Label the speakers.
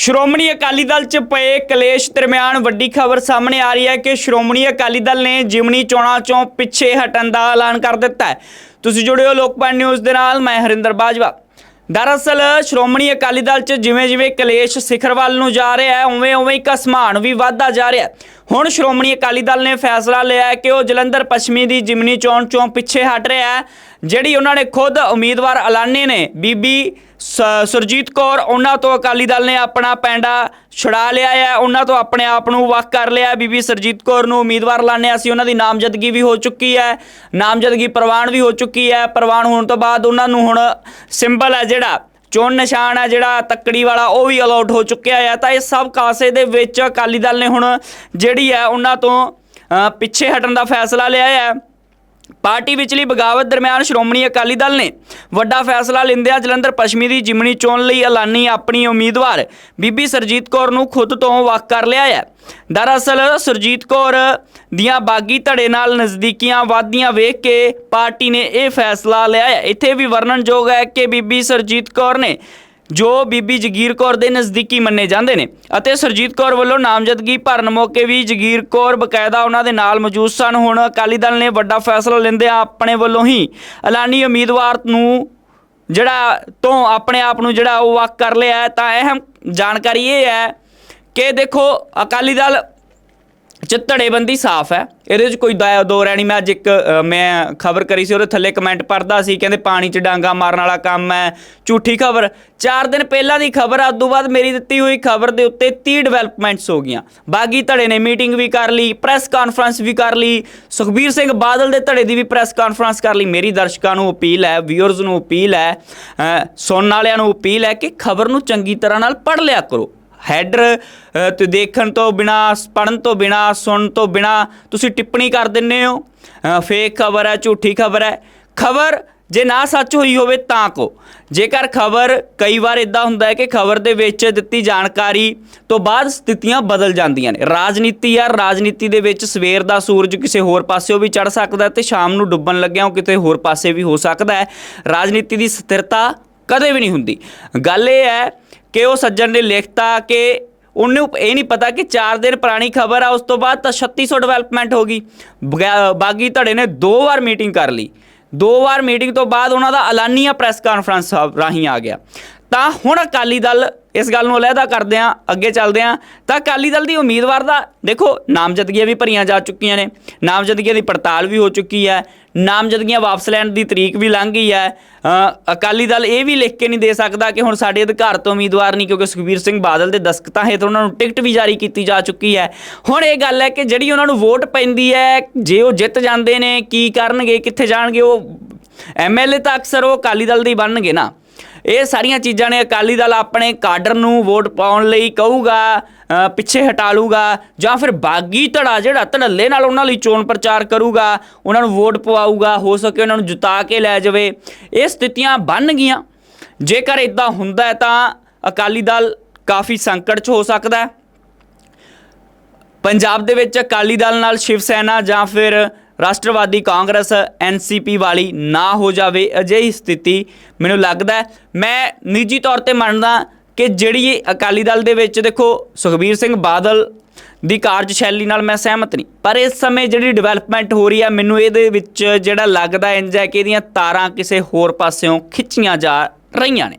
Speaker 1: ਸ਼੍ਰੋਮਣੀ ਅਕਾਲੀ ਦਲ 'ਚ ਪਏ ਕਲੇਸ਼ ਦਰਮਿਆਨ ਵੱਡੀ ਖਬਰ ਸਾਹਮਣੇ ਆ ਰਹੀ ਹੈ ਕਿ ਸ਼੍ਰੋਮਣੀ ਅਕਾਲੀ ਦਲ ਨੇ ਜਿਮਨੀ ਚੋਣਾਂ 'ਚੋਂ ਪਿੱਛੇ ਹਟਣ ਦਾ ਐਲਾਨ ਕਰ ਦਿੱਤਾ ਹੈ। ਤੁਸੀਂ ਜੁੜੇ ਹੋ ਲੋਕਪਾਲ ਨਿਊਜ਼ ਦੇ ਨਾਲ, ਮੈਂ ਹਰਿੰਦਰ ਬਾਜਵਾ। ਦਰਅਸਲ, ਸ਼੍ਰੋਮਣੀ ਅਕਾਲੀ ਦਲ 'ਚ ਜਿਵੇਂ ਜਿਵੇਂ ਕਲੇਸ਼ ਸਿਖਰ ਵੱਲ ਨੂੰ ਜਾ ਰਿਹਾ ਹੈ ਉਵੇਂ ਉਵੇਂ ਹੀ ਘਸਮਾਨ ਵੀ ਵੱਧਦਾ ਜਾ ਰਿਹਾ ਹੈ। ਹੁਣ ਸ਼੍ਰੋਮਣੀ ਅਕਾਲੀ ਦਲ ਨੇ ਫੈਸਲਾ ਲਿਆ ਹੈ ਕਿ ਉਹ ਜਲੰਧਰ ਪੱਛਮੀ ਦੀ ਜਿਮਨੀ ਚੋਣ 'ਚੋਂ ਪਿੱਛੇ ਹਟ ਰਿਹਾ ਹੈ, ਜਿਹੜੀ ਉਹਨਾਂ ਨੇ ਖੁਦ ਉਮੀਦਵਾਰ ਐਲਾਨੇ ਨੇ, ਬੀਬੀ ਸੁਰਜੀਤ ਕੌਰ, ਉਹਨਾਂ ਤੋਂ ਅਕਾਲੀ ਦਲ ਨੇ ਆਪਣਾ ਪੈਂਡਾ ਛੁਡਾ ਲਿਆ ਹੈ, ਉਹਨਾਂ ਤੋਂ ਆਪਣੇ ਆਪ ਨੂੰ ਵੱਖ ਕਰ ਲਿਆ ਬੀਬੀ ਸੁਰਜੀਤ ਕੌਰ ਨੂੰ ਉਮੀਦਵਾਰ ਐਲਾਨਿਆ ਅਸੀਂ, ਉਹਨਾਂ ਦੀ ਨਾਮਜ਼ਦਗੀ ਵੀ ਹੋ ਚੁੱਕੀ ਹੈ, ਨਾਮਜ਼ਦਗੀ ਪ੍ਰਵਾਨ ਵੀ ਹੋ ਚੁੱਕੀ ਹੈ। ਪ੍ਰਵਾਨ ਹੋਣ ਤੋਂ ਬਾਅਦ ਉਹਨਾਂ ਨੂੰ ਹੁਣ ਸਿੰਬਲ ਹੈ ਜਿਹੜਾ, ਚੋਣ ਨਿਸ਼ਾਨ ਹੈ ਜਿਹੜਾ, ਤੱਕੜੀ ਵਾਲਾ, ਉਹ ਵੀ ਅਲਾਉਟ ਹੋ ਚੁੱਕਿਆ ਹੈ। ਤਾਂ ਇਹ ਸਭ ਕਾਸੇ ਦੇ ਵਿੱਚ ਅਕਾਲੀ ਦਲ ਨੇ ਹੁਣ ਜਿਹੜੀ ਹੈ, ਉਹਨਾਂ ਤੋਂ ਪਿੱਛੇ ਹਟਣ ਦਾ ਫੈਸਲਾ ਲਿਆ ਹੈ। ਪਾਰਟੀ ਵਿਚਲੀ ਬਗਾਵਤ ਦਰਮਿਆਨ ਸ਼੍ਰੋਮਣੀ ਅਕਾਲੀ ਦਲ ਨੇ ਵੱਡਾ ਫੈਸਲਾ ਲੈਂਦਿਆਂ ਜਲੰਧਰ ਪੱਛਮੀ ਦੀ ਜਿਮਣੀ ਚੋਣ ਲਈ ਐਲਾਨੀ ਆਪਣੀ ਉਮੀਦਵਾਰ ਬੀਬੀ ਸਰਜੀਤ ਕੌਰ ਨੂੰ ਖੁਦ ਤੋਂ ਵੱਖ ਕਰ ਲਿਆ ਹੈ। ਦਰਅਸਲ ਸਰਜੀਤ ਕੌਰ ਦੀਆਂ ਬਾਗੀ ਧੜੇ ਨਾਲ ਨਜ਼ਦੀਕੀਆਂ ਵਾਧੀਆਂ ਵੇਖ ਕੇ ਪਾਰਟੀ ਨੇ ਇਹ ਫੈਸਲਾ ਲਿਆ ਹੈ। ਇੱਥੇ ਵੀ ਵਰਣਨਯੋਗ ਹੈ ਕਿ ਬੀਬੀ ਸਰਜੀਤ ਕੌਰ ਨੇ ਜੋ ਬੀਬੀ ਜਗੀਰ ਕੌਰ ਦੇ ਨਜ਼ਦੀਕੀ ਮੰਨੇ ਜਾਂਦੇ ਨੇ ਅਤੇ ਸਰਜੀਤ ਕੌਰ ਵੱਲੋਂ ਨਾਮਜ਼ਦਗੀ ਭਰਨ ਮੌਕੇ ਵੀ ਜਗੀਰ ਕੌਰ ਬਕਾਇਦਾ ਉਹਨਾਂ ਦੇ ਨਾਲ ਮੌਜੂਦ ਸਨ। ਹੁਣ ਅਕਾਲੀ ਦਲ ਨੇ ਵੱਡਾ ਫੈਸਲਾ ਲੈਂਦਿਆਂ ਆਪਣੇ ਵੱਲੋਂ ਹੀ ਐਲਾਨੀ ਉਮੀਦਵਾਰ ਨੂੰ ਜਿਹੜਾ ਤੋਂ ਆਪਣੇ ਆਪ ਨੂੰ ਜਿਹੜਾ ਉਹ ਵੱਖ ਕਰ ਲਿਆ ਤਾਂ ਅਹਿਮ ਜਾਣਕਾਰੀ ਇਹ ਹੈ ਕਿ ਦੇਖੋ ਅਕਾਲੀ ਦਲ ਚ ਧੜੇਬੰਦੀ ਸਾਫ਼ ਹੈ। ਇਹਦੇ ਵਿੱਚ ਕੋਈ ਦਾ- ਦੋ ਰਹਿਣੀ ਮੈਂ ਅੱਜ ਇੱਕ ਮੈਂ ਖਬਰ ਕਰੀ ਸੀ, ਉਹਦੇ ਥੱਲੇ ਕਮੈਂਟ ਪੜਦਾ ਸੀ, ਕਹਿੰਦੇ ਪਾਣੀ 'ਚ ਡਾਂਗਾ ਮਾਰਨ ਵਾਲਾ ਕੰਮ ਹੈ, ਝੂਠੀ ਖਬਰ। 4 ਦਿਨ ਪਹਿਲਾਂ ਦੀ ਖਬਰ ਆ ਤੋਂ ਬਾਅਦ ਮੇਰੀ ਦਿੱਤੀ ਹੋਈ ਖਬਰ ਦੇ ਉੱਤੇ 30 ਡਿਵੈਲਪਮੈਂਟਸ ਹੋ ਗਈਆਂ। ਬਾਗੀ ਧੜੇ ਨੇ ਮੀਟਿੰਗ ਵੀ ਕਰ ਲਈ ਪ੍ਰੈਸ ਕਾਨਫਰੰਸ ਵੀ ਕਰ ਲਈ, ਸੁਖਬੀਰ ਸਿੰਘ ਬਾਦਲ ਦੇ ਧੜੇ ਦੀ ਵੀ ਪ੍ਰੈਸ ਕਾਨਫਰੰਸ ਕਰ ਲਈ। ਮੇਰੀ ਦਰਸ਼ਕਾਂ ਨੂੰ ਅਪੀਲ ਹੈ ਵਿਊਅਰਸ ਨੂੰ ਅਪੀਲ ਹੈ ਸੁਣਨ ਵਾਲਿਆਂ ਨੂੰ ਅਪੀਲ ਹੈ ਕਿ ਖਬਰ ਨੂੰ ਚੰਗੀ ਤਰ੍ਹਾਂ ਨਾਲ ਪੜ੍ਹ ਲਿਆ ਕਰੋ। ਹੈਡਰ ਤੇ ਦੇਖਣ ਤੋਂ ਬਿਨਾ ਪੜਨ ਤੋਂ ਬਿਨਾ, ਸੁਣਨ ਤੋਂ ਬਿਨਾ ਤੁਸੀਂ ਟਿੱਪਣੀ ਕਰ ਦਿੰਦੇ ਹੋ। ਫੇਕ ਖਬਰ ਹੈ, ਝੂਠੀ ਖਬਰ ਹੈ। ਖਬਰ ਜੇ ਨਾ ਸੱਚ ਹੋਈ ਹੋਵੇ ਤਾਂ ਕੋ ਜੇਕਰ ਖਬਰ ਕਈ ਵਾਰ ਇਦਾਂ ਹੁੰਦਾ ਹੈ ਕਿ ਖਬਰ ਦੇ ਵਿੱਚ ਦਿੱਤੀ ਜਾਣਕਾਰੀ ਤੋਂ ਬਾਅਦ ਸਥਿਤੀਆਂ ਬਦਲ ਜਾਂਦੀਆਂ ਨੇ। ਰਾਜਨੀਤੀ ਆ ਰਾਜਨੀਤੀ ਦੇ ਵਿੱਚ ਸਵੇਰ ਦਾ ਸੂਰਜ ਕਿਸੇ ਹੋਰ ਪਾਸਿਓਂ ਵੀ ਚੜ ਸਕਦਾ ਹੈ ਤੇ ਸ਼ਾਮ ਨੂੰ ਡੁੱਬਣ ਲੱਗਿਆ ਉਹ ਕਿਤੇ ਹੋਰ ਪਾਸੇ ਵੀ ਹੋ ਸਕਦਾ ਹੈ। ਰਾਜਨੀਤੀ ਦੀ ਸਥਿਰਤਾ ਕਦੇ ਵੀ ਨਹੀਂ ਹੁੰਦੀ। ਗੱਲ ਇਹ ਹੈ ਕਿ ਉਹ ਸੱਜਣ ਨੇ ਲਿਖਤਾ ਕਿ ਉਹਨੂੰ ਇਹ ਨਹੀਂ ਪਤਾ ਕਿ 4 ਦਿਨ ਪੁਰਾਣੀ ਖਬਰ ਆ, ਉਸ ਤੋਂ ਬਾਅਦ ਤਾਂ 3600 ਡਿਵੈਲਪਮੈਂਟ ਹੋ ਗਈ। ਬਗਾ- ਬਾਗੀ ਧੜੇ ਨੇ ਦੋ ਵਾਰ ਮੀਟਿੰਗ ਕਰ ਲਈ। ਦੋ ਵਾਰ ਮੀਟਿੰਗ ਤੋਂ ਬਾਅਦ ਉਹਨਾਂ ਦਾ ਐਲਾਨੀਆ ਪ੍ਰੈਸ ਕਾਨਫਰੰਸ ਰਾਹੀਂ ਆ ਗਿਆ। ਤਾਂ ਹੁਣ ਅਕਾਲੀ ਦਲ ਇਸ ਗੱਲ ਨੂੰ ਅਲੱਗਾ ਕਰਦੇ ਆ, ਅੱਗੇ ਚੱਲਦੇ ਆ। ਤਾਂ ਅਕਾਲੀ ਦਲ ਦੀ ਉਮੀਦਵਾਰ ਦਾ, ਦੇਖੋ, ਨਾਮਜ਼ਦਗੀਆਂ ਵੀ ਭਰੀਆਂ ਜਾ ਚੁੱਕੀਆਂ ਨੇ। ਨਾਮਜ਼ਦਗੀਆਂ ਦੀ ਪੜਤਾਲ ਵੀ ਹੋ ਚੁੱਕੀ ਹੈ। ਨਾਮਜ਼ਦਗੀਆਂ ਵਾਪਸ ਲੈਣ ਦੀ ਤਰੀਕ ਵੀ ਲੰਘ ਗਈ ਹੈ। ਅਕਾਲੀ ਦਲ ਇਹ ਵੀ ਲਿਖ ਕੇ ਨਹੀਂ ਦੇ ਸਕਦਾ ਕਿ ਹੁਣ ਸਾਡੇ ਅਧਿਕਾਰ ਤੋਂ ਉਮੀਦਵਾਰ ਨਹੀਂ, ਕਿਉਂਕਿ ਸੁਖਬੀਰ ਸਿੰਘ ਬਾਦਲ ਦੇ ਦਸਤਖਤਾਂ ਹੇਠ ਉਹਨਾਂ ਨੂੰ ਟਿਕਟ ਵੀ ਜਾਰੀ ਕੀਤੀ ਜਾ ਚੁੱਕੀ ਹੈ। ਹੁਣ ਇਹ ਗੱਲ ਹੈ ਕਿ ਜਿਹੜੀ ਉਹਨਾਂ ਨੂੰ ਵੋਟ ਪੈਂਦੀ ਹੈ, ਜੇ ਉਹ ਜਿੱਤ ਜਾਂਦੇ ਨੇ, ਕੀ ਕਰਨਗੇ, ਕਿੱਥੇ ਜਾਣਗੇ, ਉਹ ਐਮਐਲਏ ਤਾਂ ਅਕਸਰ ਉਹ ਅਕਾਲੀ ਦਲ ਦੇ ਹੀ ਬਣਨਗੇ ਨਾ। ਇਹ ਸਾਰੀਆਂ ਚੀਜ਼ਾਂ ਨੇ ਅਕਾਲੀ ਦਲ ਆਪਣੇ ਕਾਡਰ ਨੂੰ ਵੋਟ ਪਾਉਣ ਲਈ ਕਹੂਗਾ ਪਿੱਛੇ ਹਟਾ ਲੂਗਾ ਜਾਂ ਫਿਰ ਬਾਗੀ ਧੜਾ ਜਿਹੜਾ ਧੜੱਲੇ ਨਾਲ ਉਹਨਾਂ ਲਈ ਚੋਣ ਪ੍ਰਚਾਰ ਕਰੂਗਾ, ਉਹਨਾਂ ਨੂੰ ਵੋਟ ਪਵਾਊਗਾ, ਹੋ ਸਕੇ ਉਹਨਾਂ ਨੂੰ ਜਿਤਾ ਕੇ ਲੈ ਜਾਵੇ, ਇਹ ਸਥਿਤੀਆਂ ਬਣ ਗਈਆਂ। ਜੇਕਰ ਇਦਾਂ ਹੁੰਦਾ ਹੈ ਤਾਂ ਅਕਾਲੀ ਦਲ ਕਾਫੀ ਸੰਕਟ 'ਚ ਹੋ ਸਕਦਾ ਹੈ। ਪੰਜਾਬ ਦੇ ਵਿੱਚ ਅਕਾਲੀ ਦਲ ਨਾਲ ਸ਼ਿਵ ਸੈਨਾ ਜਾਂ ਫਿਰ ਰਾਸ਼ਟਰਵਾਦੀ ਕਾਂਗਰਸ ਐਨਸੀਪੀ ਵਾਲੀ ਨਾ ਹੋ ਜਾਵੇ ਅਜਿਹੀ ਸਥਿਤੀ ਮੈਨੂੰ ਲੱਗਦਾ ਮੈਂ ਨਿੱਜੀ ਤੌਰ ਤੇ ਮੰਨਦਾ ਕਿ ਜਿਹੜੀ ਇਹ ਅਕਾਲੀ ਦਲ ਦੇ ਵਿੱਚ ਦੇਖੋ ਸੁਖਬੀਰ ਸਿੰਘ ਬਾਦਲ ਦੀ ਕਾਰਜਸ਼ੈਲੀ ਨਾਲ ਮੈਂ ਸਹਿਮਤ ਨਹੀਂ, ਪਰ ਇਸ ਸਮੇਂ ਜਿਹੜੀ ਡਿਵੈਲਪਮੈਂਟ ਹੋ ਰਹੀ ਹੈ, ਮੈਨੂੰ ਇਹਦੇ ਵਿੱਚ ਜਿਹੜਾ ਲੱਗਦਾ ਇੰਜ ਹੈ ਕਿ ਇਹਦੀਆਂ ਤਾਰਾਂ ਕਿਸੇ ਹੋਰ ਪਾਸਿਓਂ ਖਿੱਚੀਆਂ ਜਾ ਰਹੀਆਂ ਨੇ।